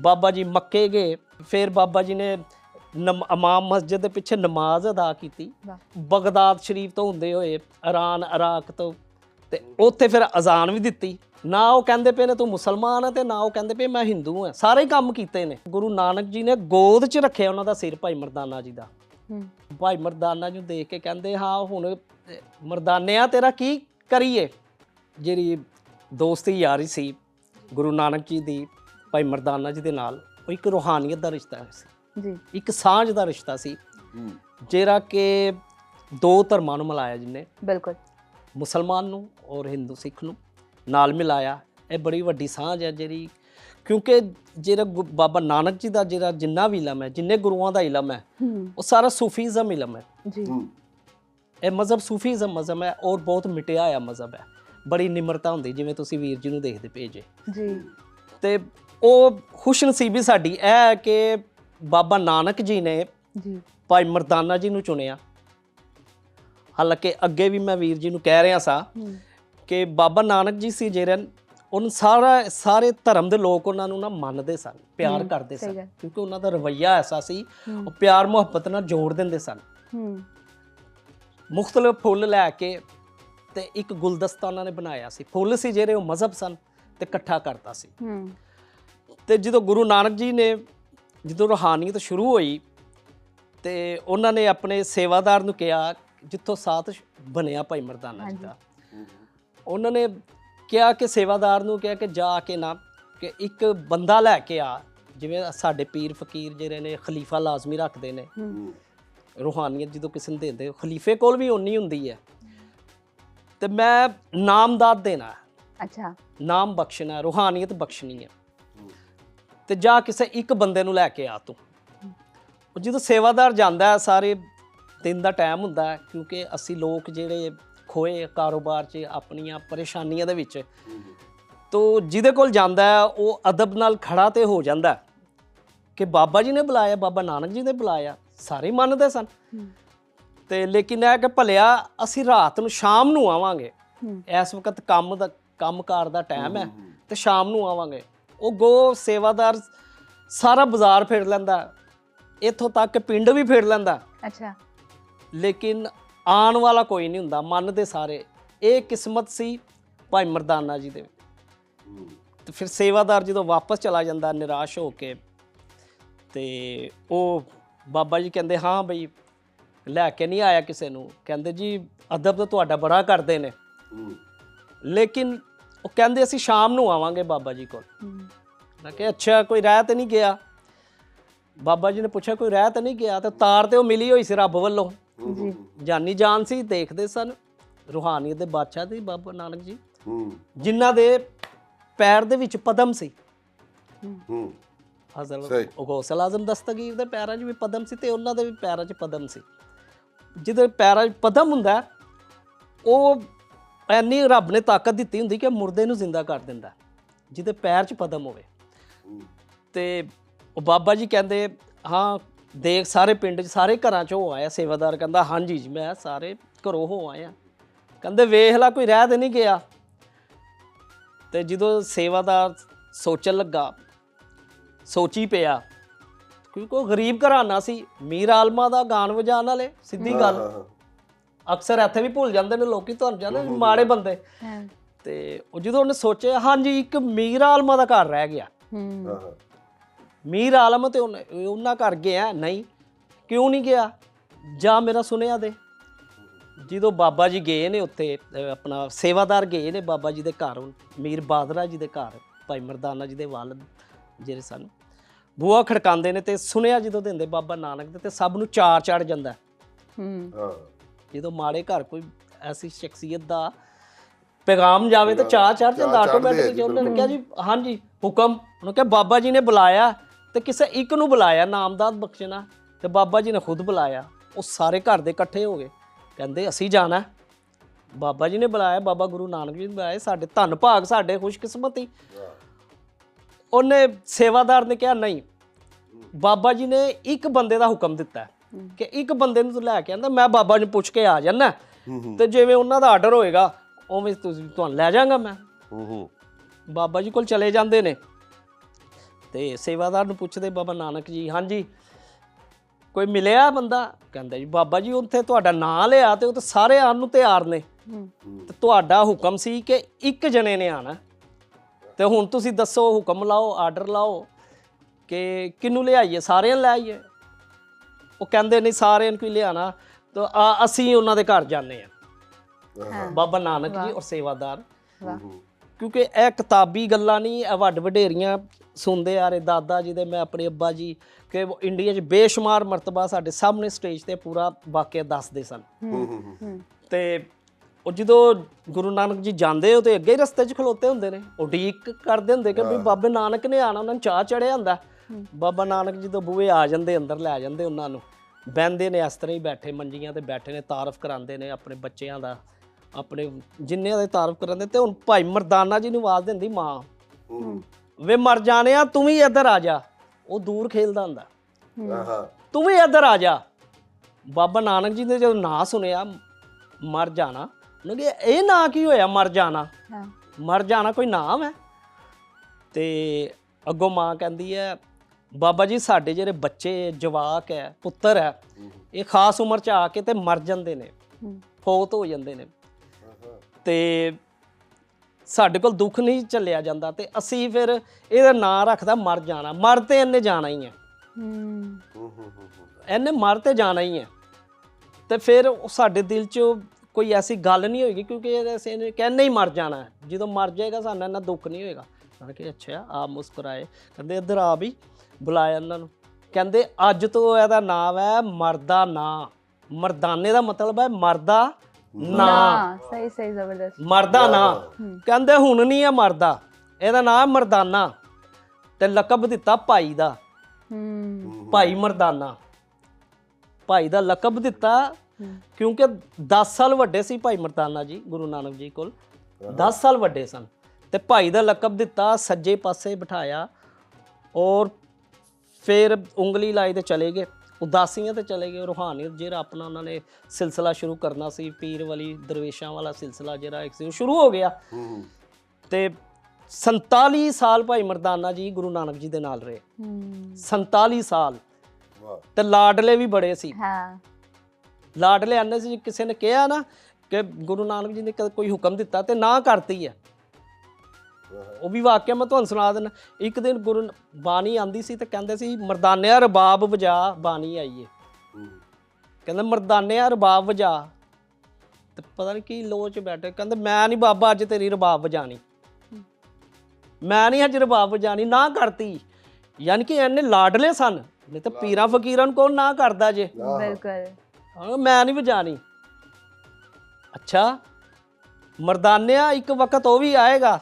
ਬਾਬਾ ਜੀ ਮੱਕੇ ਗਏ ਫਿਰ ਬਾਬਾ ਜੀ ਨੇ ਇਮਾਮ ਮਸਜਿਦ ਦੇ ਪਿੱਛੇ ਨਮਾਜ਼ ਅਦਾ ਕੀਤੀ। ਬਗਦਾਦ ਸ਼ਰੀਫ ਤੋਂ ਹੁੰਦੇ ਹੋਏ ਇਰਾਨ ਇਰਾਕ ਤੋਂ ਤੇ ਉੱਥੇ ਫਿਰ ਅਜ਼ਾਨ ਵੀ ਦਿੱਤੀ। ਨਾ ਉਹ ਕਹਿੰਦੇ ਪਏ ਨੇ ਤੂੰ ਮੁਸਲਮਾਨ ਹੈ ਤੇ ਨਾ ਉਹ ਕਹਿੰਦੇ ਪਏ ਮੈਂ ਹਿੰਦੂ ਹਾਂ। ਸਾਰੇ ਕੰਮ ਕੀਤੇ ਨੇ। ਗੁਰੂ ਨਾਨਕ ਜੀ ਨੇ ਗੋਦ 'ਚ ਰੱਖਿਆ ਉਹਨਾਂ ਦਾ ਸਿਰ ਭਾਈ ਮਰਦਾਨਾ ਜੀ ਦਾ। ਭਾਈ ਮਰਦਾਨਾ ਨੂੰ ਦੇਖ ਕੇ ਕਹਿੰਦੇ ਹਾਂ ਹੁਣ ਮਰਦਾਨਿਆ ਤੇਰਾ ਕੀ ਕਰੀਏ? ਜਿਹੜੀ ਦੋਸਤੀ ਯਾਰੀ ਸੀ ਗੁਰੂ ਨਾਨਕ ਜੀ ਦੀ ਭਾਈ ਮਰਦਾਨਾ ਜੀ ਦੇ ਨਾਲ ਉਹ ਇੱਕ ਰੂਹਾਨੀਅਤ ਦਾ ਰਿਸ਼ਤਾ ਸੀ। ਜੀ। ਇੱਕ ਸਾਂਝ ਦਾ ਰਿਸ਼ਤਾ ਸੀ। ਜਿਹੜਾ ਕਿ ਦੋ ਧਰਮਾਂ ਨੂੰ ਮਿਲਾਇਆ ਜਿਹਨੇ ਬਿਲਕੁਲ। ਮੁਸਲਮਾਨ ਨੂੰ ਔਰ ਹਿੰਦੂ ਸਿੱਖ ਨੂੰ ਨਾਲ ਮਿਲਾਇਆ। ਇਹ ਬੜੀ ਵੱਡੀ ਸਾਂਝ ਹੈ ਜਿਹੜੀ ਕਿਉਂਕਿ ਜਿਹੜਾ ਗੁ- ਬਾਬਾ ਨਾਨਕ ਜੀ ਦਾ ਜਿਹੜਾ ਜਿੰਨਾ ਵੀ ਇਲਮ ਹੈ ਜਿੰਨੇ ਗੁਰੂਆਂ ਦਾ ਇਲਮ ਹੈ ਹੂੰ। ਉਹ ਸਾਰਾ ਸੂਫੀਜ਼ਮ ਇਲਮ ਹੈ। ਜੀ। ਇਹ ਮਜ਼ਹਬ ਸੂਫੀਜ਼ਮ ਮਜ਼ਹਬ ਹੈ ਔਰ ਬਹੁਤ ਮਿਟਿਆ ਹੋਇਆ ਮਜ਼ਹਬ ਹੈ। ਬੜੀ ਨਿਮਰਤਾ ਹੁੰਦੀ ਜਿਵੇਂ ਤੁਸੀਂ ਵੀਰ ਜੀ ਨੂੰ ਦੇਖਦੇ ਭੇਜੇ ਜੀ। ਤੇ ਉਹ ਖੁਸ਼ਨਸੀਬੀ ਸਾਡੀ ਇਹ ਹੈ ਕਿ ਬਾਬਾ ਨਾਨਕ ਜੀ ਨੇ ਜੀ। ਭਾਈ ਮਰਦਾਨਾ ਜੀ ਨੂੰ ਚੁਣਿਆ। ਹਾਲਾਂਕਿ ਅੱਗੇ ਵੀ ਮੈਂ ਵੀਰ ਜੀ ਨੂੰ ਕਹਿ ਰਿਹਾ ਸਾਂ ਕਿ ਬਾਬਾ ਨਾਨਕ ਜੀ ਸੀ ਜਿਹੜੇ ਉਹਨ ਸਾਰਾ ਸਾਰੇ ਧਰਮ ਦੇ ਲੋਕ ਉਹਨਾਂ ਨੂੰ ਨਾ ਮੰਨਦੇ ਸਨ ਪਿਆਰ ਕਰਦੇ ਸਨ। ਕਿਉਂਕਿ ਉਹਨਾਂ ਦਾ ਰਵੱਈਆ ਐਸਾ ਸੀ। ਉਹ ਪਿਆਰ ਮੁਹੱਬਤ ਨਾਲ ਜੋੜ ਦਿੰਦੇ ਸਨ। ਮੁxtਲਫ ਫੁੱਲ ਲੈ ਕੇ ਤੇ ਇੱਕ ਗੁਲਦਸਤਾ ਉਹਨਾਂ ਨੇ ਬਣਾਇਆ ਸੀ। ਫੁੱਲ ਸੀ ਜਿਹੜੇ ਉਹ ਮਜ਼ਹਬ ਸਨ ਤੇ ਇਕੱਠਾ ਕਰਤਾ ਸੀ। ਹੂੰ। ਤੇ ਜਦੋਂ ਗੁਰੂ ਨਾਨਕ ਜੀ ਨੇ ਜਦੋਂ ਰੂਹਾਨੀਅਤ ਸ਼ੁਰੂ ਹੋਈ ਤੇ ਉਹਨਾਂ ਨੇ ਆਪਣੇ ਸੇਵਾਦਾਰ ਨੂੰ ਕਿਹਾ ਜਿੱਥੋਂ ਸਾਥ ਬਣਿਆ ਭਾਈ ਮਰਦਾਨਾ ਜੀ। ਦਾ। ਉਹਨਾਂ ਨੇ ਕਿਹਾ ਕਿ ਸੇਵਾਦਾਰ ਨੂੰ ਕਿਹਾ ਕਿ ਜਾ ਕੇ ਨਾ ਕਿ ਇੱਕ ਬੰਦਾ ਲੈ ਕੇ ਆ ਜਿਵੇਂ ਸਾਡੇ ਪੀਰ ਫਕੀਰ ਜਿਹੜੇ ਨੇ ਖਲੀਫਾ ਲਾਜ਼ਮੀ ਰੱਖਦੇ ਨੇ। ਰੂਹਾਨੀਅਤ ਜਦੋਂ ਕਿਸੇ ਨੂੰ ਦਿੰਦੇ ਖਲੀਫੇ ਕੋਲ ਵੀ ਓਨੀ ਹੁੰਦੀ ਹੈ। ਤੇ ਮੈਂ ਨਾਮਦਾਦ ਦੇਣਾ। ਅੱਛਾ। ਨਾਮ ਬਖਸ਼ਣਾ ਰੂਹਾਨੀਅਤ ਬਖਸ਼ਣੀ ਹੈ। ਤੇ ਜਾ ਕਿਸੇ ਇੱਕ ਬੰਦੇ ਨੂੰ ਲੈ ਕੇ ਆ ਤੂੰ। ਉਹ ਜਦੋਂ ਸੇਵਾਦਾਰ ਜਾਂਦਾ ਹੈ ਸਾਰੇ ਦਿਨ ਦਾ ਟਾਈਮ ਹੁੰਦਾ ਹੈ ਕਿਉਂਕਿ ਅਸੀਂ ਲੋਕ ਜਿਹੜੇ ਖੋਏ ਕਾਰੋਬਾਰ 'ਚ ਆਪਣੀਆਂ ਪਰੇਸ਼ਾਨੀਆਂ ਦੇ ਵਿੱਚ ਤੋ ਜਿਹਦੇ ਕੋਲ ਜਾਂਦਾ ਹੈ ਉਹ ਅਦਬ ਨਾਲ ਖੜਾ ਤੇ ਹੋ ਜਾਂਦਾ ਕਿ ਬਾਬਾ ਜੀ ਨੇ ਬੁਲਾਇਆ ਬਾਬਾ ਨਾਨਕ ਜੀ ਨੇ ਬੁਲਾਇਆ ਸਾਰੇ ਮੰਨਦੇ ਸਨ। ਤੇ ਲੇਕਿਨ ਇਹ ਕਿ ਭਲਿਆ ਅਸੀਂ ਰਾਤ ਨੂੰ ਸ਼ਾਮ ਨੂੰ ਆਵਾਂਗੇ। ਇਸ ਵਕਤ ਕੰਮ ਦਾ ਕੰਮਕਾਰ ਦਾ ਟਾਈਮ ਹੈ। ਤੇ ਸ਼ਾਮ ਨੂੰ ਆਵਾਂਗੇ। ਉਹ ਗੋ ਸੇਵਾਦਾਰ ਸਾਰਾ ਬਾਜ਼ਾਰ ਫੇਰ ਲੈਂਦਾ। ਇੱਥੋਂ ਤੱਕ ਪਿੰਡ ਵੀ ਫੇਰ ਲੈਂਦਾ। ਅੱਛਾ। ਲੇਕਿਨ ਆਉਣ ਵਾਲਾ ਕੋਈ ਨਹੀਂ ਹੁੰਦਾ ਮੰਨਦੇ ਸਾਰੇ। ਇਹ ਕਿਸਮਤ ਸੀ ਭਾਈ ਮਰਦਾਨਾ ਜੀ ਦੇ। ਤੇ ਫਿਰ ਸੇਵਾਦਾਰ ਜਦੋਂ ਵਾਪਸ ਚਲਾ ਜਾਂਦਾ ਨਿਰਾਸ਼ ਹੋ ਕੇ ਤੇ ਉਹ ਬਾਬਾ ਜੀ ਕਹਿੰਦੇ ਹਾਂ ਬਈ ਲੈ ਕੇ ਨਹੀਂ ਆਇਆ ਕਿਸੇ ਨੂੰ। ਕਹਿੰਦੇ ਜੀ ਅਦਬ ਤਾਂ ਤੁਹਾਡਾ ਬੜਾ ਕਰਦੇ ਨੇ। ਲੇਕਿਨ ਉਹ ਕਹਿੰਦੇ ਅਸੀਂ ਸ਼ਾਮ ਨੂੰ ਆਵਾਂਗੇ ਬਾਬਾ ਜੀ ਕੋਲ। ਹੂੰ। ਮੈਂ ਕਿਹਾ ਅੱਛਾ ਕੋਈ ਰਹਿ ਤੇ ਨਹੀਂ ਗਿਆ। ਬਾਬਾ ਜੀ ਨੇ ਪੁੱਛਿਆ ਕੋਈ ਰਹਿ ਤੇ ਨਹੀਂ ਗਿਆ? ਤੇ ਤਾਰ ਤੇ ਉਹ ਮਿਲੀ ਹੋਈ ਸੀ ਰੱਬ ਵੱਲੋਂ। ਜੀ। ਜਾਨੀ ਜਾਨ ਸੀ ਦੇਖਦੇ ਸਨ। ਰੂਹਾਨੀਅਤ ਦੇ ਬਾਦਸ਼ਾਹ ਦੀ ਬਾਬਾ ਨਾਨਕ ਜੀ। ਜਿਨ੍ਹਾਂ ਦੇ ਪੈਰ ਦੇ ਵਿੱਚ ਪਦਮ ਸੀ। ਸਹੀ। ਹਜ਼ਰਤ ਗੌਸਲ ਆਜ਼ਮ ਦਸਤਗੀਰ ਦੇ ਪੈਰਾਂ 'ਚ ਵੀ ਪਦਮ ਸੀ ਤੇ ਉਹਨਾਂ ਦੇ ਵੀ ਪੈਰਾਂ 'ਚ ਪਦਮ ਸੀ। ਜਿਹਦੇ ਪੈਰਾਂ 'ਚ ਪਦਮ ਹੁੰਦਾ ਉਹ ਐਨੀ ਰੱਬ ਨੇ ਤਾਕਤ ਦਿੱਤੀ ਹੁੰਦੀ ਕਿ ਮੁਰਦੇ ਨੂੰ ਜ਼ਿੰਦਾ ਕਰ ਦਿੰਦਾ ਜਿਹਦੇ ਪੈਰ 'ਚ ਪਦਮ ਹੋਵੇ। ਤੇ ਉਹ ਬਾਬਾ ਜੀ ਕਹਿੰਦੇ ਹਾਂ ਦੇਖ ਸਾਰੇ ਪਿੰਡ 'ਚ ਸਾਰੇ ਘਰਾਂ 'ਚ ਹੋ ਆਇਆ ਸੇਵਾਦਾਰ। ਕਹਿੰਦਾ ਹਾਂਜੀ ਜੀ ਮੈਂ ਸਾਰੇ ਘਰੋਂ ਹੋ ਆਇਆ। ਕਹਿੰਦੇ ਵੇਖ ਲੈ ਕੋਈ ਰਹਿ ਤੇ ਨਹੀਂ ਗਿਆ। ਤੇ ਜਦੋਂ ਸੇਵਾਦਾਰ ਸੋਚਣ ਲੱਗਾ ਸੋਚੀ ਪਿਆ ਕਿਉਂਕਿ ਉਹ ਗਰੀਬ ਘਰਾਣਾ ਸੀ ਮੀਰ ਆਲਮਾ ਦਾ ਗਾਣ ਵਜਾਉਣ ਵਾਲੇ ਸਿੱਧੀ ਗੱਲ। ਅਕਸਰ ਇੱਥੇ ਵੀ ਭੁੱਲ ਜਾਂਦੇ ਨੇ ਲੋਕੀ ਤੁਹਾਨੂੰ ਜਾਣਦੇ ਨੇ, ਮਾੜੇ ਬੰਦੇ। ਤੇ ਉਹ ਜਦੋਂ ਉਹਨੇ ਸੋਚਿਆ ਹਾਂਜੀ ਇੱਕ ਮੀਰ ਆਲਮਾ ਦਾ ਘਰ ਰਹਿ ਗਿਆ। ਹੂੰ। ਮੀਰ ਆਲਮ ਤੇ ਉਹਨੇ- ਉਹਨਾਂ ਘਰ ਗਿਆ ਨਹੀਂ ਕਿਉਂ ਨਹੀਂ ਗਿਆ? ਜਾਂ ਮੇਰਾ ਸੁਨੇਹਾ ਦੇ। ਜਦੋਂ ਬਾਬਾ ਜੀ ਗਏ ਨੇ ਉੱਥੇ ਆਪਣਾ ਸੇਵਾਦਾਰ ਗਏ ਨੇ ਬਾਬਾ ਜੀ ਦੇ ਘਰ ਮੀਰ ਬਾਦਰਾ ਜੀ ਦੇ ਘਰ ਭਾਈ ਮਰਦਾਨਾ ਜੀ ਦੇ ਵਾਲਦ ਜਿਹੜੇ ਸਨ। ਬੂਹਾ ਖੜਕਾਉਂਦੇ ਨੇ ਤੇ ਸੁਨੇਹਾ ਜਦੋਂ ਦਿੰਦੇ ਬਾਬਾ ਨਾਨਕ ਦੇ ਤੇ ਸਭ ਨੂੰ ਚਾਰ ਚੜ ਜਾਂਦਾ ਹੂੰ। ਜਦੋਂ ਮਾੜੇ ਘਰ ਕੋਈ ਐਸੀ ਸ਼ਖਸੀਅਤ ਦਾ ਪੈਗਾਮ ਜਾਵੇ ਤਾਂ ਚਾਹ ਚੜ ਜਾਂਦਾ ਚਾਅ ਚੜ੍ਹਦੇ ਆ ਆਟੋਮੈਟਿਕ ਜੀ, ਉਹਨਾਂ ਨੇ ਕਿਹਾ ਜੀ ਹਾਂਜੀ ਹੁਕਮ ਉਹਨੇ ਕਿਹਾ ਬਾਬਾ ਜੀ ਨੇ ਬੁਲਾਇਆ ਤੇ ਕਿਸੇ ਇੱਕ ਨੂੰ ਬੁਲਾਇਆ ਨਾਮਦਾਦ ਬਖਸ਼ਣਾ ਤੇ ਬਾਬਾ ਜੀ ਨੇ ਖੁਦ ਬੁਲਾਇਆ। ਉਹ ਸਾਰੇ ਘਰ ਦੇ ਇਕੱਠੇ ਹੋ ਗਏ। ਕਹਿੰਦੇ ਅਸੀਂ ਜਾਣਾ। ਬਾਬਾ ਜੀ ਨੇ ਬੁਲਾਇਆ ਬਾਬਾ ਗੁਰੂ ਨਾਨਕ ਜੀ ਨੇ ਬੁਲਾਇਆ ਸਾਡੇ ਧੰਨ ਭਾਗ ਸਾਡੇ ਖੁਸ਼ਕਿਸਮਤੀ। ਉਹਨੇ ਸੇਵਾਦਾਰ ਨੇ ਕਿਹਾ ਨਹੀਂ। ਬਾਬਾ ਜੀ ਨੇ ਇੱਕ ਬੰਦੇ ਦਾ ਹੁਕਮ ਦਿੱਤਾ ਕਿ ਇੱਕ ਬੰਦੇ ਨੂੰ ਲੈ ਕੇ ਆਂਦਾ ਮੈਂ ਬਾਬਾ ਨੂੰ ਪੁੱਛ ਕੇ ਆ ਜਾਣਾ ਤੇ ਜਿਵੇਂ ਉਹਨਾਂ ਦਾ ਆਰਡਰ ਹੋਏਗਾ ਉਵੇਂ ਤੁਸੀਂ ਤੁਹਾਨੂੰ ਲੈ ਜਾਵਾਂਗਾ ਮੈਂ। ਬਾਬਾ ਜੀ ਕੋਲ ਚਲੇ ਜਾਂਦੇ ਨੇ। ਤੇ ਸੇਵਾਦਾਰ ਨੂੰ ਪੁੱਛਦੇ ਬਾਬਾ ਨਾਨਕ ਜੀ ਹਾਂਜੀ ਕੋਈ ਮਿਲਿਆ ਬੰਦਾ? ਕਹਿੰਦਾ ਜੀ ਬਾਬਾ ਜੀ ਉੱਥੇ ਤੁਹਾਡਾ ਨਾਂ ਲਿਆ ਤੇ ਉਹ ਤਾਂ ਸਾਰੇ ਆਉਣ ਨੂੰ ਤਿਆਰ ਨੇ। ਤੇ ਤੁਹਾਡਾ ਹੁਕਮ ਸੀ ਕਿ ਇੱਕ ਜਣੇ ਨੇ ਆਣਾ। ਤੇ ਹੁਣ ਤੁਸੀਂ ਦੱਸੋ ਹੁਕਮ ਲਾਓ ਆਰਡਰ ਲਾਓ ਕਿ ਕਿਹਨੂੰ ਲਿਆਈਏ? ਸਾਰਿਆਂ ਨੂੰ ਲੈ ਆਈਏ? ਉਹ ਕਹਿੰਦੇ ਨਹੀਂ ਸਾਰਿਆਂ ਨੂੰ ਕੋਈ ਲਿਆਣਾ। ਤਾਂ ਆ- ਅਸੀਂ ਉਹਨਾਂ ਦੇ ਘਰ ਜਾਂਦੇ ਆ ਹਾਂ। ਬਾਬਾ ਨਾਨਕ ਜੀ ਔਰ ਸੇਵਾਦਾਰ। ਕਿਉਂਕਿ ਇਹ ਕਿਤਾਬੀ ਗੱਲਾਂ ਨਹੀਂ ਇਹ ਵੱਡ ਵਡੇਰੀਆਂ ਸੁਣਦੇ ਆ ਰਹੇ ਦਾਦਾ ਜੀ ਦੇ ਮੈਂ ਆਪਣੇ ਅੱਬਾ ਜੀ ਕਿ ਉਹ ਇੰਡੀਆ 'ਚ ਬੇਸ਼ੁਮਾਰ ਮਰਤਬਾ ਸਾਡੇ ਸਾਹਮਣੇ ਸਟੇਜ ਤੇ ਪੂਰਾ ਵਾਕਿਆ ਦੱਸਦੇ ਸਨ। ਤੇ ਉਹ ਜਦੋਂ ਗੁਰੂ ਨਾਨਕ ਜੀ ਜਾਂਦੇ ਹੋ ਤੇ ਅੱਗੇ ਹੀ ਰਸਤੇ 'ਚ ਖਲੋਤੇ ਹੁੰਦੇ ਨੇ। ਉਡੀਕ ਕਰਦੇ ਹੁੰਦੇ ਕਿ ਵੀ ਬਾਬੇ ਨਾਨਕ ਨੇ ਆਣਾ ਉਹਨਾਂ ਨੂੰ ਚਾਹ ਚੜਿਆ ਹੁੰਦਾ। ਬਾਬਾ ਨਾਨਕ ਜੀ ਤੋਂ ਬੂਹੇ ਆ ਜਾਂਦੇ ਅੰਦਰ ਲੈ ਜਾਂਦੇ ਉਹਨਾਂ ਨੂੰ। ਬਹਿੰਦੇ ਨੇ ਇਸ ਤਰ੍ਹਾਂ ਹੀ ਬੈਠੇ ਮੰਜੀਆਂ ਤੇ ਬੈਠੇ ਨੇ ਤਾਰਫ ਕਰਾਉਂਦੇ ਨੇ ਆਪਣੇ ਬੱਚਿਆਂ ਦਾ ਆਪਣੇ ਜਿੰਨਿਆਂ ਦੇ ਤਾਰਫ ਕਰਾਉਂਦੇ ਤੇ ਹੁਣ ਭਾਈ ਮਰਦਾਨਾ ਜੀ ਨੂੰ ਆਵਾਜ਼ ਦਿੰਦੀ ਮਾਂ। ਵੇ ਮਰ ਜਾਣਿਆ ਤੂੰ ਵੀ ਇੱਧਰ ਆ ਜਾ। ਉਹ ਦੂਰ ਖੇਲਦਾ ਹੁੰਦਾ। ਤੂੰ ਵੀ ਇੱਧਰ ਆ ਜਾ। ਬਾਬਾ ਨਾਨਕ ਜੀ ਨੇ ਜਦੋਂ ਨਾਂ ਸੁਣਿਆ ਮਰ ਜਾਣਾ ਉਹਨੇ ਕਿਹਾ ਇਹ ਨਾਂ ਕੀ ਹੋਇਆ ਮਰ ਜਾਣਾ? ਮਰ ਜਾਣਾ ਕੋਈ ਨਾਮ ਹੈ ਤੇ ਅੱਗੋਂ ਮਾਂ ਕਹਿੰਦੀ ਹੈ ਬਾਬਾ ਜੀ ਸਾਡੇ ਜਿਹੜੇ ਬੱਚੇ ਜਵਾਕ ਹੈ ਪੁੱਤਰ ਹੈ ਇਹ ਖਾਸ ਉਮਰ ਚ ਆ ਕੇ ਤੇ ਮਰ ਜਾਂਦੇ ਨੇ ਫੌਤ ਹੋ ਜਾਂਦੇ ਨੇ। ਤੇ ਸਾਡੇ ਕੋਲ ਦੁੱਖ ਨਹੀਂ ਚੱਲਿਆ ਜਾਂਦਾ ਤੇ ਅਸੀਂ ਫਿਰ ਇਹਦਾ ਨਾਂ ਰੱਖਦਾ ਮਰ ਜਾਣਾ। ਮਰ ਤੇ ਇਹਨੇ ਜਾਣਾ ਹੀ ਹੈ। ਹੂੰ। ਇਹਨੇ ਮਰ ਤੇ ਜਾਣਾ ਹੀ ਹੈ। ਤੇ ਫਿਰ ਸਾਡੇ ਦਿਲ 'ਚ ਕੋਈ ਐਸੀ ਗੱਲ ਨਹੀਂ ਹੋਏਗੀ ਕਿਉਂਕਿ ਇਹਨੇ ਕਹਿੰਨੇ ਹੀ ਮਰ ਜਾਣਾ। ਜਦੋਂ ਮਰ ਜਾਏਗਾ ਸਾਨੂੰ ਇੰਨਾ ਦੁੱਖ ਨਹੀਂ ਹੋਏਗਾ। ਮੈਂ ਕਿਹਾ ਅੱਛਾ ਆ ਮੁਸਕਰਾਏ। ਕਹਿੰਦੇ ਇੱਧਰ ਆ ਵੀ। ਬੁਲਾਇਆ ਇਹਨਾਂ ਨੂੰ। ਕਹਿੰਦੇ ਅੱਜ ਤੋਂ ਇਹਦਾ ਨਾਮ ਹੈ ਮਰਦਾ ਨਾਂ। ਮਰਦਾਨੇ ਦਾ ਮਤਲਬ ਹੈ ਮਰਦਾ ਨਾਂ। ਸਹੀ ਸਹੀ ਜ਼ਬਰਦਸਤ। ਮਰਦਾ ਨਾਂ। ਕਹਿੰਦੇ ਹੁਣ ਨਹੀਂ ਹੈ ਮਰਦਾ। ਇਹਦਾ ਨਾਮ ਮਰਦਾਨਾ। ਤੇ ਲਕਬ ਦਿੱਤਾ ਭਾਈ ਦਾ। ਹੂੰ। ਭਾਈ ਮਰਦਾਨਾ। ਭਾਈ ਦਾ ਲਕਬ ਦਿੱਤਾ। ਕਿਉਂਕਿ 10 ਸਾਲ ਵੱਡੇ ਸੀ ਭਾਈ ਮਰਦਾਨਾ ਜੀ ਗੁਰੂ ਨਾਨਕ ਜੀ ਕੋਲ। 10 ਸਾਲ ਵੱਡੇ ਸਨ। ਤੇ ਭਾਈ ਦਾ ਲਕਬ ਦਿੱਤਾ ਸੱਜੇ ਪਾਸੇ ਬਿਠਾਇਆ। ਔਰ ਫਿਰ ਉਂਗਲੀ ਲਾਈ ਤੇ ਚਲੇ ਗਏ ਉਦਾਸੀਆਂ ਤੇ ਚਲੇ ਗਏ ਰੂਹਾਨੀਅਤ ਜਿਹੜਾ ਆਪਣਾ ਉਹਨਾਂ ਨੇ ਸਿਲਸਿਲਾ ਸ਼ੁਰੂ ਕਰਨਾ ਸੀ ਪੀਰ ਵਾਲੀ ਦਰਵੇਸ਼ਾਂ ਵਾਲਾ ਸਿਲਸਿਲਾ ਜਿਹੜਾ ਇੱਕ ਸੀ ਉਹ ਸ਼ੁਰੂ ਹੋ ਗਿਆ। ਤੇ 47 ਸਾਲ ਭਾਈ ਮਰਦਾਨਾ ਜੀ ਗੁਰੂ ਨਾਨਕ ਜੀ ਦੇ ਨਾਲ ਰਹੇ। ਹੂੰ। 47 ਸਾਲ। ਤੇ ਲਾਡਲੇ ਵੀ ਬੜੇ ਸੀ। ਹਾਂ। ਲਾਡਲੇ ਆਨੇ ਸੀ ਕਿਸੇ ਨੇ ਕਿਹਾ ਨਾ ਕਿ ਗੁਰੂ ਨਾਨਕ ਜੀ ਨੇ ਕਦੇ ਕੋਈ ਹੁਕਮ ਦਿੱਤਾ ਤੇ ਨਾ ਕਰਤੀ ਹੈ। ਉਹ ਵੀ ਵਾਕਿਆ ਮੈਂ ਤੁਹਾਨੂੰ ਸੁਣਾ ਦਿੰਦਾ ਇੱਕ ਦਿਨ ਗੁਰੂ ਬਾਣੀ ਆਂਦੀ ਸੀ ਤੇ ਕਹਿੰਦੇ ਸੀ ਮਰਦਾਨਿਆ ਰਬਾਬ ਵਜਾ ਬਾਣੀ ਆਈਏ। ਕਹਿੰਦੇ ਮਰਦਾਨਿਆ ਰਬਾਬ ਵਜਾ। ਤੇ ਪਤਾ ਨਹੀਂ ਕੀ ਲੋਚ ਬੈਠੇ ਕਹਿੰਦੇ ਮੈਂ ਨਹੀਂ ਬਾਬਾ ਅੱਜ ਤੇਰੀ ਰਬਾਬ ਵਜਾਣੀ। ਮੈਂ ਨਹੀਂ ਅੱਜ ਰਬਾਬ ਵਜਾਣੀ ਨਾ ਕਰਤੀ। ਯਾਨੀ ਕਿ ਇਹਨੇ ਲਾਡਲੇ ਸਨ ਨਹੀਂ ਤਾਂ ਪੀਰਾਂ ਫਕੀਰਾਂ ਨੂੰ ਕੌਣ ਨਾ ਕਰਦਾ ਜੇ। ਬਿਲਕੁਲ। ਹਾਂ ਮੈਂ ਨਹੀਂ ਵਜਾਣੀ। ਅੱਛਾ ਮਰਦਾਨਿਆ ਇੱਕ ਵਕਤ ਉਹ ਵੀ ਆਏਗਾ